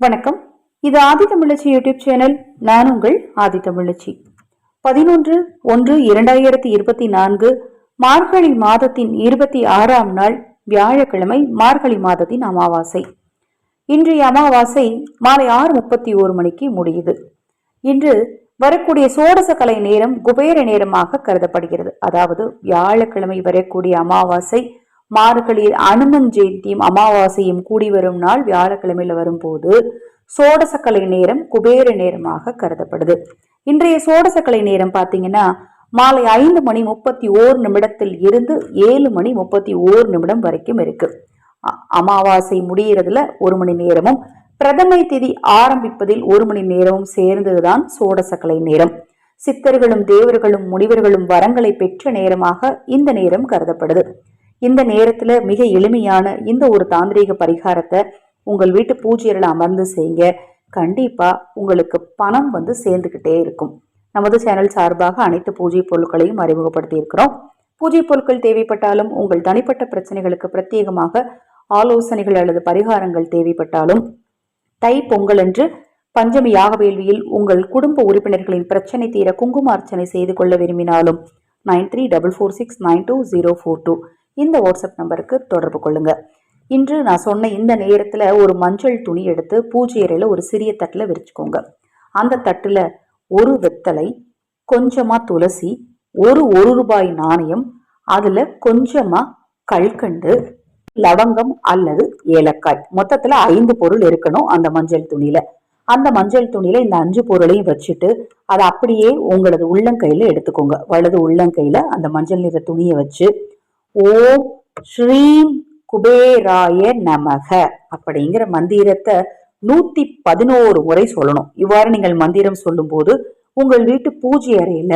வணக்கம். இது ஆதி தமிழச்சி YouTube channel. நான் உங்கள் ஆதி தமிழச்சி. பதினொன்று ஒன்று இரண்டாயிரத்தி இருபத்தி நான்கு மார்கழி மாதத்தின் இருபத்தி ஆறாம் நாள் வியாழக்கிழமை மார்கழி மாதத்தின் அமாவாசை. இன்றைய அமாவாசை மாலை ஆறு முப்பத்தி ஓரு மணிக்கு முடியுது. இன்று வரக்கூடிய சோடச கலை நேரம் குபேர நேரமாக கருதப்படுகிறது. அதாவது வியாழக்கிழமை வரக்கூடிய அமாவாசை மார்கழியில் அனுமன் ஜெயந்தியும் அமாவாசையும் கூடி வரும் நாள் வியாழக்கிழமையில வரும்போது சோடசக்கலை நேரம் குபேர நேரமாக கருதப்படுது. இன்றைய சோடசக்கலை நேரம் பார்த்தீங்கன்னா மாலை ஐந்து மணி முப்பத்தி ஓர் நிமிடத்தில் இருந்து ஏழு மணி முப்பத்தி ஓர் நிமிடம் வரைக்கும் இருக்கு. அமாவாசை முடியறதுல ஒரு மணி நேரமும் பிரதமை திதி ஆரம்பிப்பதில் ஒரு மணி நேரமும் சேர்ந்ததுதான் சோடசக்கலை நேரம். சித்தர்களும் தேவர்களும் முனிவர்களும் வரங்களை பெற்ற நேரமாக இந்த நேரம் கருதப்படுது. இந்த நேரத்துல மிக எளிமையான இந்த ஒரு தாந்திரீக பரிகாரத்தை உங்கள் வீட்டு பூஜையில் அமர்ந்து செய்யுங்க. கண்டிப்பா உங்களுக்கு பணம் வந்து சேர்ந்துக்கிட்டே இருக்கும். நமது சேனல் சார்பாக அனைத்து பூஜை பொருட்களையும் அறிமுகப்படுத்தியிருக்கிறோம் பூஜை பொருட்கள் தேவைப்பட்டாலும் உங்கள் தனிப்பட்ட பிரச்சனைகளுக்கு பிரத்யேகமாக ஆலோசனைகள் அல்லது பரிகாரங்கள் தேவைப்பட்டாலும் தை பொங்கல் என்று பஞ்சமி யாக வேள்வியில் உங்கள் குடும்ப உறுப்பினர்களின் பிரச்சனை தீர குங்கும அர்ச்சனை செய்து கொள்ள விரும்பினாலும் nine three double four six nine two zero four two. இந்த வாட்ஸ்அப் நம்பருக்கு தொடர்பு கொள்ளுங்க. இன்று நான் சொன்ன இந்த நேரத்தில் ஒரு மஞ்சள் துணி எடுத்து பூஜை அறையில் ஒரு சிறிய தட்டில் விரிச்சுக்கோங்க. அந்த தட்டில் ஒரு வெத்தலை கொஞ்சமாக துளசி ஒரு ஒரு ரூபாய் நாணயம் அதில் கொஞ்சமாக கல்கண்டு லவங்கம் அல்லது ஏலக்காய். மொத்தத்தில் ஐந்து பொருள் இருக்கணும் அந்த மஞ்சள் துணியில். அந்த மஞ்சள் துணியில இந்த அஞ்சு பொருளையும் வச்சுட்டு அதை அப்படியே உங்களது உள்ளங்கையில எடுத்துக்கோங்க. வலது உள்ளங்கையில அந்த மஞ்சள் நிற துணியை வச்சு ஓம் ஸ்ரீம் குபேராய நமக அப்படிங்கிற மந்திரத்தை நூத்தி பதினோரு முறை சொல்லணும். இவ்வாறு நீங்கள் மந்திரம் சொல்லும்போது உங்கள் வீட்டு பூஜை அறையில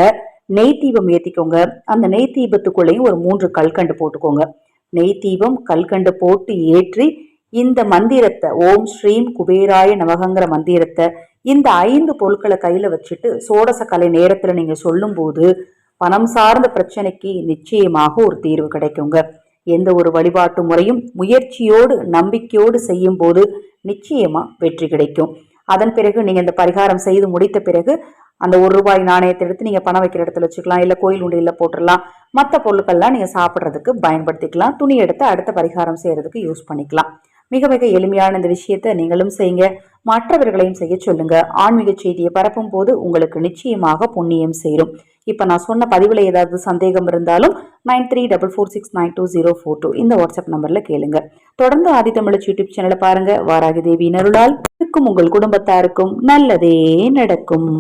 நெய் தீபம் ஏத்திக்கோங்க. அந்த நெய் தீபத்துக்குள்ளேயும் ஒரு மூன்று கல்கண்டு போட்டுக்கோங்க. நெய் தீபம் கல்கண்டு போட்டு ஏற்றி இந்த மந்திரத்தை ஓம் ஸ்ரீம் குபேராய நமகங்கிற மந்திரத்தை இந்த ஐந்து பொருட்களை கையில வச்சுட்டு சோடச கலை நேரத்துல நீங்க சொல்லும் போது பணம் சார்ந்த பிரச்சனைக்கு நிச்சயமாக ஒரு தீர்வு கிடைக்குங்க. எந்த ஒரு வழிபாட்டு முறையும் முயற்சியோடு நம்பிக்கையோடு செய்யும் போது நிச்சயமா வெற்றி கிடைக்கும். அதன் பிறகு நீங்க இந்த பரிகாரம் செய்து முடித்த பிறகு அந்த ஒரு ரூபாய் நாணயத்தை எடுத்து நீங்க பணம் வைக்கிற இடத்துல வச்சுக்கலாம் இல்ல கோயில் உண்டியில போட்டுடலாம். மற்ற பொருட்கள்லாம் நீங்க சாப்பிட்றதுக்கு பயன்படுத்திக்கலாம். துணி எடுத்து அடுத்த பரிகாரம் செய்யறதுக்கு யூஸ் பண்ணிக்கலாம். மிக மிக எளிமையான இந்த விஷயத்த நீங்களும் செய்யுங்க. மற்றவர்களையும் செய்ய சொல்லுங்க. ஆன்மீக செய்தியை பரப்பும் போது உங்களுக்கு நிச்சயமாக புண்ணியம் சேரும். இப்போ நான் சொன்ன பதிவில் ஏதாவது சந்தேகம் இருந்தாலும் nine three double four six nine two zero four two இந்த வாட்ஸ்அப் நம்பரில் கேளுங்க. தொடர்ந்து ஆதி யூடியூப் சேனலை பாருங்க. வாராகி தேவி நருளால் இருக்கும் உங்கள் குடும்பத்தாருக்கும் நல்லதே நடக்கும்.